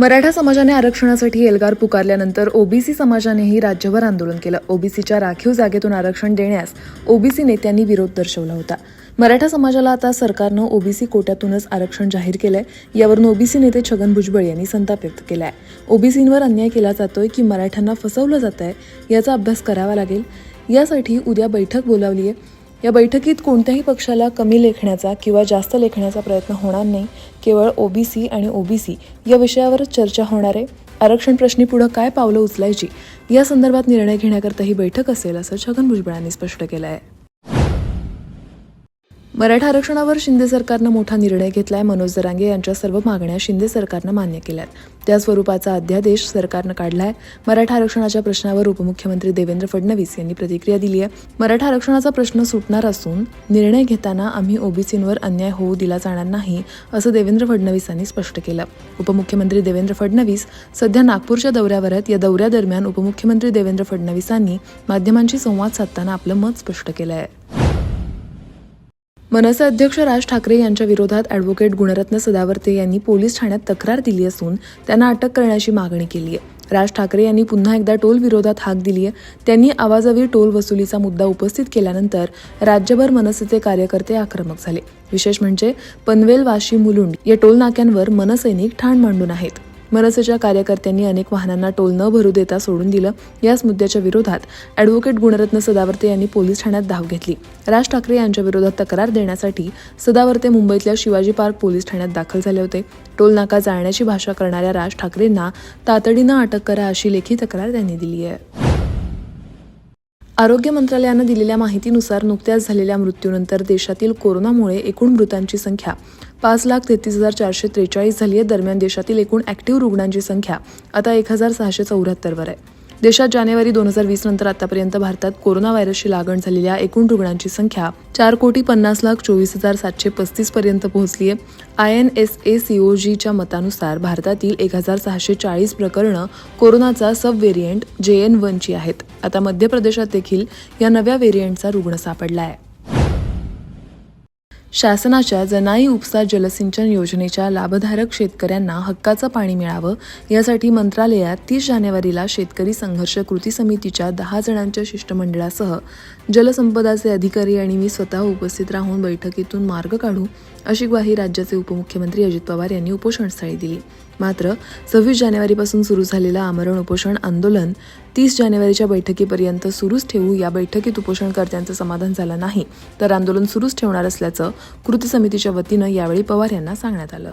मराठा समाजाने आरक्षणासाठी एल्गार पुकारल्यानंतर ओबीसी समाजानेही राज्यभर आंदोलन केलं. ओबीसीच्या राखीव जागेतून आरक्षण देण्यास ओबीसी नेत्यांनी विरोध दर्शवला होता. मराठा समाजाला आता सरकारनं ओबीसी कोट्यातूनच आरक्षण जाहीर केलंय यावरून ओबीसी नेते छगन भुजबळ यांनी संताप व्यक्त केलाय. ओबीसींवर अन्याय केला जातोय की मराठ्यांना फसवलं जात आहे याचा अभ्यास करावा लागेल. यासाठी उद्या बैठक बोलावली आहे या बैठकीत कोणत्याही पक्षाला कमी लेखण्याचा किंवा जास्त लेखण्याचा प्रयत्न होणार नाही. केवळ ओबीसी आणि ओबीसी या विषयावरच चर्चा होणार आहे. आरक्षण प्रश्नी पुढं काय पावलं उचलायची? या संदर्भात निर्णय घेण्याकरता ही बैठक असेल असं छगन भुजबळांनी स्पष्ट केलं आहे मराठा आरक्षणावर शिंदे सरकारनं मोठा निर्णय घेतलाय. मनोज दरांगे यांच्या सर्व मागण्या शिंदे सरकारनं मान्य केल्यात. त्या स्वरूपाचा अध्यादेश सरकारनं काढलाय. मराठा आरक्षणाच्या प्रश्नावर उपमुख्यमंत्री देवेंद्र फडणवीस यांनी प्रतिक्रिया दिली आहे मराठा आरक्षणाचा प्रश्न सुटणार असून निर्णय घेताना आम्ही ओबीसींवर अन्याय होऊ दिला जाणार नाही असं देवेंद्र फडणवीसांनी स्पष्ट केलं. उपमुख्यमंत्री देवेंद्र फडणवीस सध्या नागपूरच्या दौऱ्यावर आहेत. या दौऱ्यादरम्यान उपमुख्यमंत्री देवेंद्र फडणवीसांनी माध्यमांशी संवाद साधताना आपलं मत स्पष्ट केलं आहे मनसे अध्यक्ष राज ठाकरे यांच्या विरोधात ॲडव्होकेट गुणरत्न सदावर्ते यांनी पोलीस ठाण्यात तक्रार दिली असून त्यांना अटक करण्याची मागणी केली आहे. राज ठाकरे यांनी पुन्हा एकदा टोल विरोधात हाक दिली आहे. त्यांनी आवाजावी टोल वसुलीचा मुद्दा उपस्थित केल्यानंतर राज्यभर मनसेचे कार्यकर्ते आक्रमक झाले. विशेष म्हणजे पनवेल वाशी मुलुंड या टोल नाक्यांवर मनसैनिक ठाण मांडून आहेत. मनसेच्या कार्यकर्त्यांनी अनेक वाहनांना टोल न भरू देता सोडून दिलं. याच मुद्द्याच्या विरोधात अॅडव्होकेट गुणरत्न सदावर्ते यांनी पोलीस ठाण्यात धाव घेतली. राज ठाकरे यांच्या विरोधात तक्रार देण्यासाठी सदावर्ते मुंबईतल्या शिवाजी पार्क पोलीस ठाण्यात दाखल झाले होते. टोल नाका जाळण्याची भाषा करणाऱ्या राज ठाकरेंना तातडीनं अटक करा अशी लेखी तक्रार त्यांनी दिली आहे. आरोग्य मंत्रालयानं दिलेल्या माहितीनुसार नुकत्याच झालेल्या मृत्यूनंतर देशातील कोरोनामुळे एकूण मृतांची संख्या पाच लाख तेहतीस हजार चारशे त्रेचाळीस झाली आहे. दरम्यान देशातील एकूण ॲक्टिव्ह रुग्णांची संख्या आता एक हजार सहाशे चौऱ्याहत्तरवर आहे. देशात जानेवारी दोन हजार वीस नंतर आतापर्यंत भारतात कोरोना व्हायरसची लागण झालेल्या एकूण रुग्णांची संख्या चार कोटी पन्नास लाख चोवीस हजार सातशे पस्तीस पर्यंत पोहोचली आहे. आय एन एस ए सीओजीच्या मतानुसार भारतातील एक हजार सहाशे चाळीस प्रकरणं कोरोनाचा सब व्हेरियंट जे एन वनची आहेत. आता मध्य प्रदेशात देखील या नव्या व्हेरियंटचा रुग्ण सापडला आहे. शासनाच्या जनाई उपसा जलसिंचन योजनेच्या लाभधारक शेतकऱ्यांना हक्काचं पाणी मिळावं यासाठी मंत्रालयात तीस जानेवारीला शेतकरी संघर्ष कृती समितीच्या दहा जणांच्या शिष्टमंडळासह जलसंपदाचे अधिकारी आणि मी स्वतः उपस्थित राहून बैठकीतून मार्ग काढू अशी ग्वाही राज्याचे उपमुख्यमंत्री अजित पवार यांनी उपोषणस्थळी दिली. मात्र सव्वीस जानेवारीपासून सुरू झालेलं आमरण उपोषण आंदोलन तीस जानेवारीच्या बैठकीपर्यंत सुरूच ठेवू या बैठकीत उपोषणकर्त्यांचं समाधान झालं नाही तर आंदोलन सुरूच ठेवणार असल्याचं कृती समितीच्या वतीनं यावेळी पवार यांना सांगण्यात आलं.